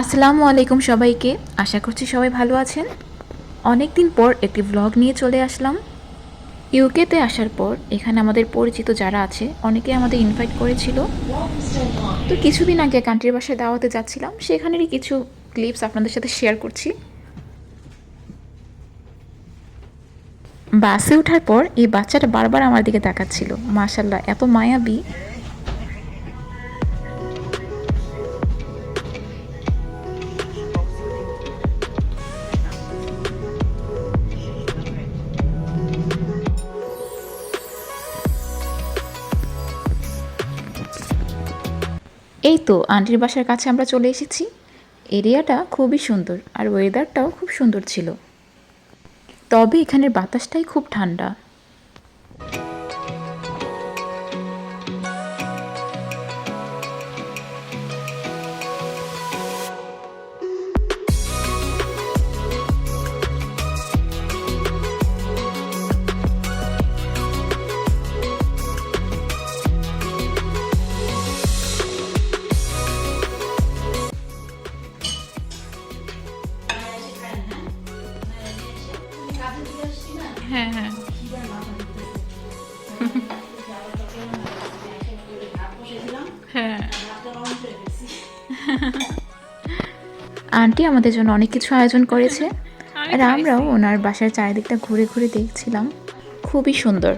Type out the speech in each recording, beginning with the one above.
আসসালামু আলাইকুম সবাইকে। আশা করছি সবাই ভালো আছেন। অনেক দিন পর একটি ব্লগ নিয়ে চলে আসলাম। ইউকেতে আসার পর এখানে আমাদের পরিচিত যারা আছে অনেকে আমাদের ইনভাইট করেছিল। তো কিছুদিন আগে কান্ট্রির বাসায় দাওয়াতে যাচ্ছিলাম। সেখানেরই কিছু ক্লিপস আপনাদের সাথে শেয়ার করছি। বাসে ওঠার পর এই বাচ্চাটা বারবার আমার দিকে তাকাচ্ছিল। মাশাল্লাহ এত মায়াবী। এই তো, আন্টির বাসার কাছে আমরা চলে এসেছি। এরিয়াটা খুবই সুন্দর আর ওয়েদারটাও খুব সুন্দর ছিল। তবে এখানের বাতাসটাই খুব ঠান্ডা। হ্যাঁ হ্যাঁ। হ্যাঁ। আন্টি আমাদের জন্য অনেক কিছু আয়োজন করেছে। আর আমরাও ওনার বাসার চারিদিকটা ঘুরে ঘুরে দেখছিলাম। খুবই সুন্দর।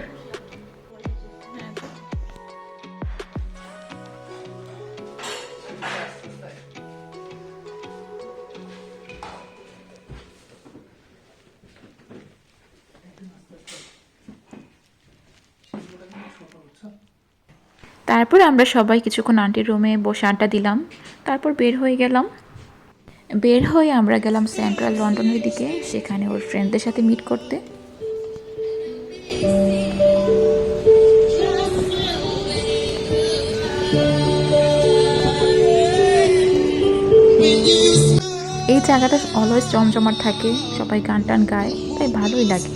তারপর আমরা সবাই কিছুক্ষণ আন্টির রুমে বসে আড্ডা দিলাম। তারপর বের হয়ে গেলাম। বের হয়ে আমরা গেলাম সেন্ট্রাল লন্ডনের দিকে, সেখানে ওর ফ্রেন্ডদের সাথে মিট করতে। এই জায়গাটা অলওয়েজ জমজমাট থাকে, সবাই গান টান গায়, তাই ভালোই লাগে।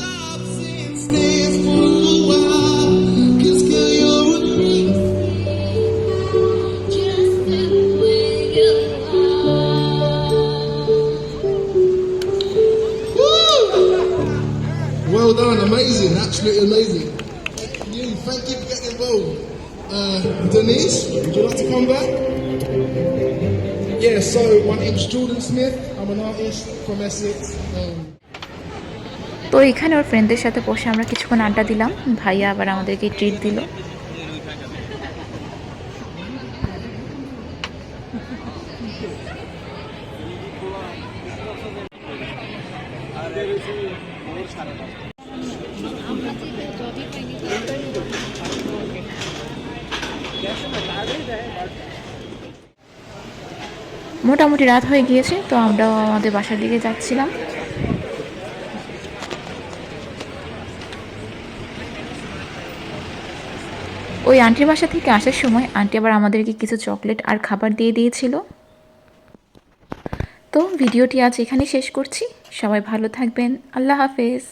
Well done, amazing, absolutely amazing. Thank You, thank you for getting involved. Uh, Denise, would you like to come back? Yeah, so my name's Jordan Smith. I'm an artist from Essex. Um, তো এখানে ওর ফ্রেন্ডদের সাথে বসে আমরা কিছুক্ষণ আড্ডা দিলাম ভাইয়া আবার আমাদেরকে ট্রিট দিল মোটামুটি রাত হয়ে গিয়েছে, তো আমরাও আমাদের বাসার দিকে যাচ্ছিলাম। ওই আন্টির বাসা থেকে আসার সময় আন্টি আবার আমাদেরকে কিছু চকলেট আর খাবার দিয়ে দিয়েছিল। তো ভিডিওটি আজ এখানেই শেষ করছি। সবাই ভালো থাকবেন। আল্লাহ হাফেজ।